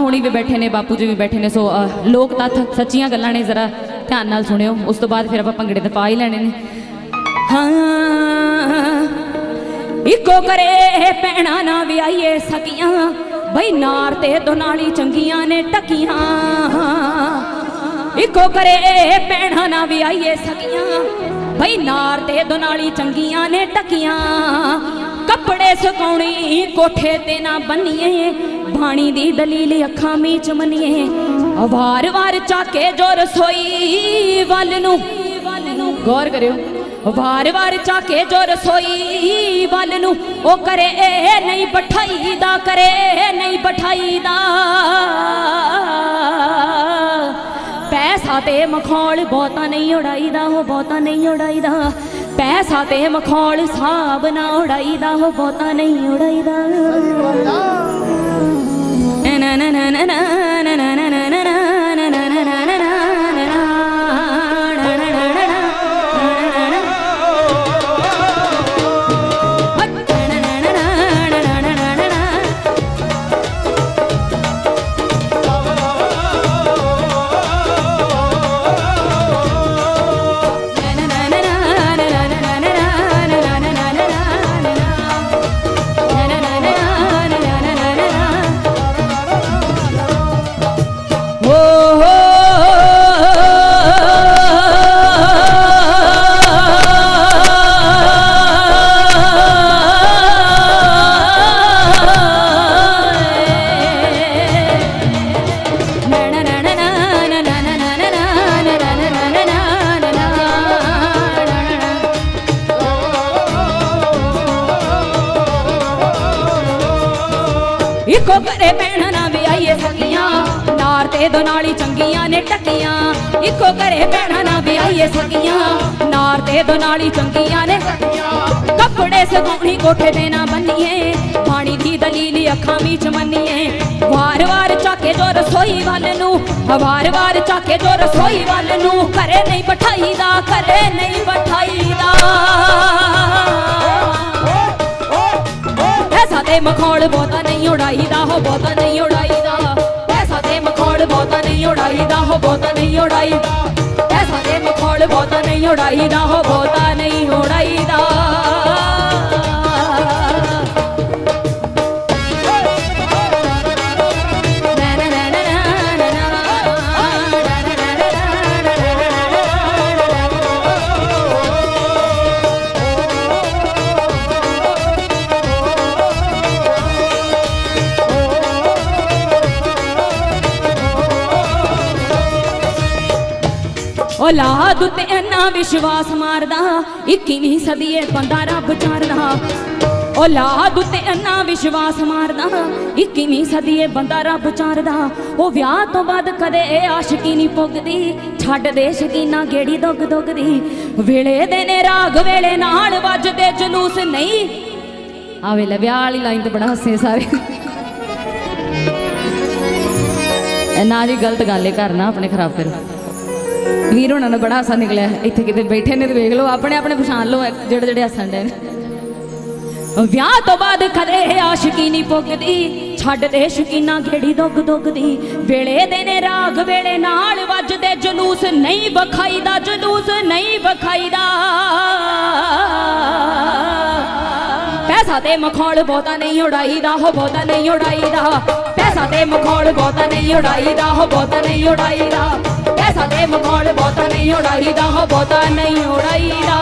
ਹੁਣੀ ਵੀ ਬੈਠੇ ਨੇ, ਬਾਪੂ ਜੀ ਵੀ ਬੈਠੇ ਨੇ, ਸੋ ਲੋਕ ਤੱਥ ਸੱਚੀਆਂ ਗੱਲਾਂ ਨੇ ਜ਼ਰਾ ਧਿਆਨ ਨਾਲ ਸੁਣਿਓ। ਉਸ ਤੋਂ ਬਾਅਦ ਫਿਰ ਆਪਾਂ ਭੰਗੜੇ ਤੇ ਪਾ ਹੀ ਲੈਣੇ ਨੇ। ਹਾਂ, ਇੱਕੋ ਕਰੇ ਪੈਣਾ ਨਾ ਵਿਆਈਏ ਸਕੀਆਂ। ਬਈ ਨਾਰ ਤੇ ਦੁਨਾਲੀ ਚੰਗੀਆਂ ਨੇ ਟਕੀਆਂ। ਇੱਕੋ ਕਰੇ ਪੈਣਾ ਨਾ ਵਿਆਈਏ ਸਕੀਆਂ। ਬਈ ਨਾਰ ਤੇ ਦੁਨਾਲੀ ਚੰਗੀਆਂ ਨੇ ਟਕੀਆਂ। ਕੱਪੜੇ ਸੁਕਾਉਣੀ ਕੋਠੇ ਤੇ ਨਾ ਬੰਨੀਏ। ਬਾਣੀ ਦੀ ਦਲੀਲ ਅੱਖਾਂ ਮੀਚ ਮੰਨੀਏ। ਵਾਰ-ਵਾਰ ਚਾਕੇ ਜੋ ਰਸੋਈ ਵੱਲ ਨੂੰ। ਗੌਰ ਕਰਿਓ। ਵਾਰ-ਵਾਰ ਚਾਕੇ ਜੋ ਰਸੋਈ ਵੱਲ ਨੂੰ। ਉਹ ਕਰੇ ਨਹੀਂ ਬਠਾਈ ਦਾ, ਕਰੇ ਨਹੀਂ ਪਠਾਈ ਦਾ। ਪੈਸਾ ਤੇ ਮਖੌਲ ਬਹੁਤਾ ਨਹੀਂ ਉਡਾਈਦਾ ਹੋ ਬਹੁਤਾ ਨਹੀਂ ਉਡਾਈਦਾ। ਪੈਸਾ ਤੇ ਮਖੌਲ ਸਾਬ ਨਾ ਉਡਾਈਦਾ ਹੋ ਬਹੁਤਾ ਨਹੀਂ ਉਡਾਈਦਾ। ਨਾ ਨਾ ਨਾ ਨਾ ਨਾ ਨਾ। ਇੱਕੋ ਘਰੇ ਪੈਣਾ ਨਾ ਵਿਆਹੀਏ ਸਕੀਆਂ ਨਾਰ ਤੇ ਦੋ ਚੰਗੀਆਂ ਨੇ ਟਕੀਆਂ। ਇੱਕੋ ਘਰੇ ਪੈਣਾ ਨਾ ਵਿਆਹੀਏ ਸਕੀਆਂ ਨਾਰ ਤੇ ਦੋ ਨਾਲੀ ਚੰਗੀਆਂ ਨੇ ਕੱਪੜੇ ਸਗੋਣੀ ਕੋਠੇ ਤੇ ਨਾ ਬੰਨੀਏ। ਪਾਣੀ ਦੀ ਦਲੀਲ ਅੱਖਾਂ ਵਿੱਚ ਮੰਨੀਏ। ਵਾਰ-ਵਾਰ ਚਾਕੇ ਜੋ ਰਸੋਈ ਵੱਲ ਨੂੰ ਵਾਰ-ਵਾਰ ਚਾਕੇ ਜੋ ਰਸੋਈ ਵੱਲ ਨੂੰ, ਘਰੇ ਨਹੀਂ ਬਿਠਾਈਦਾ, ਘਰੇ ਤੇ ਮਖੌਲ ਬਹੁਤਾ ਨਹੀਂ ਉਡਾਈਦਾ ਹੋ ਬਹੁਤਾ ਨਹੀਂ ਉਡਾਈਦਾ। ਪੈਸਾ ਤੇ ਮਖੌਲ ਬਹੁਤਾ ਨਹੀਂ ਉਡਾਈਦਾ ਹੋ ਬਹੁਤਾ ਨਹੀਂ ਉਡਾਈਦਾ। ਪੈਸਾ ਤੇ ਮਖੌਲ ਬਹੁਤਾ ਨਹੀਂ ਉਡਾਈਦਾ ਹੋ ਬਹੁਤਾ ਔਲਾਦ ਉਤੇ ਇੰਨਾ ਵਿਸ਼ਵਾਸ ਮਾਰਦਾ 21ਵੀਂ ਸਦੀਏ ਬੰਦਾ ਰੱਬ ਚਾਰਦਾ। ਔਲਾਦ ਉਤੇ ਇੰਨਾ ਵਿਸ਼ਵਾਸ ਮਾਰਦਾ 21ਵੀਂ ਸਦੀਏ ਬੰਦਾ ਰੱਬ ਚਾਰਦਾ। ਉਹ ਵਿਆਹ ਤੋਂ ਬਾਅਦ ਕਦੇ ਇਹ ਆਸ਼ਕੀ ਨਹੀਂ ਪੁੱਗਦੀ, ਛੱਡ ਦੇ ਸ਼ਕੀਨਾ ਗੇੜੀ ਦੁੱਗ ਦੁੱਗਦੀ। ਵੇਲੇ ਦੇ ਨੇ ਰਾਗ ਵੇਲੇ ਨਾਲ ਵੱਜਦੇ ਜਲੂਸ ਨਹੀਂ। ਆ ਵੇਲੇ ਵਿਆਹ ਵਾਲੀ ਲਾਈਨ ਤੇ ਬੜਾ ਹੱਸੇ ਸਾਰੇ। ਇਹ ਨਾ ਜੀ ਗਲਤ ਗੱਲ ਏ, ਕਰਨਾ ਆਪਣੇ ਖਰਾਬ ਕਰੋ ਵੀਰ ਹੋਣਾ ਦਾ ਬੜਾ ਹਾਸਾ ਨਿਕਲਿਆ। ਇੱਥੇ ਕਿਤੇ ਬੈਠੇ ਨੇ ਤੇ ਵੇਖ ਲਓ, ਆਪਣੇ ਆਪਣੇ ਪਛਾਣ ਲਓ ਜਿਹੜੇ ਜਿਹੜੇ ਹੱਸਣ ਦੇ ਵਿਆਹ ਤੋਂ ਬਾਅਦ ਕਦੇ ਆਸ਼ਕੀ ਨਹੀਂ ਪੁੱਗਦੀ ਛੱਡ ਦੇ ਸ਼ਕੀਨਾ ਘੇੜੀ ਦੁੱਗ ਦੁੱਗਦੀ। ਵੇਲੇ ਦੇ ਨੇ ਰਾਗ, ਵੇਲੇ ਨਾਲ ਵੱਜਦੇ ਜਲੂਸ, ਨਹੀਂ ਵਖਾਈਦਾ, ਜਲੂਸ ਨਹੀਂ ਵਖਾਈਦਾ। ਪੈਸਾ ਤੇ ਮਖੌਲ ਬਹੁਤਾ ਨਹੀਂ ਉਡਾਈਦਾ ਹੋ ਬਹੁਤਾ ਨਹੀਂ ਉਡਾਈਦਾ। ਪੈਸਾ ਤੇ ਮਖੌਲ ਬਹੁਤਾ ਨਹੀਂ ਉਡਾਈਦਾ ਹੋ ਬਹੁਤਾ ਨਹੀਂ ਉਡਾਈਦਾ। ਸਾਡੇ ਮਖੌਲ ਬਹੁਤਾ ਨਹੀਂ ਉਡਾਈਦਾ ਹੋ ਬਹੁਤਾ ਨਹੀਂ ਉਡਾਈਦਾ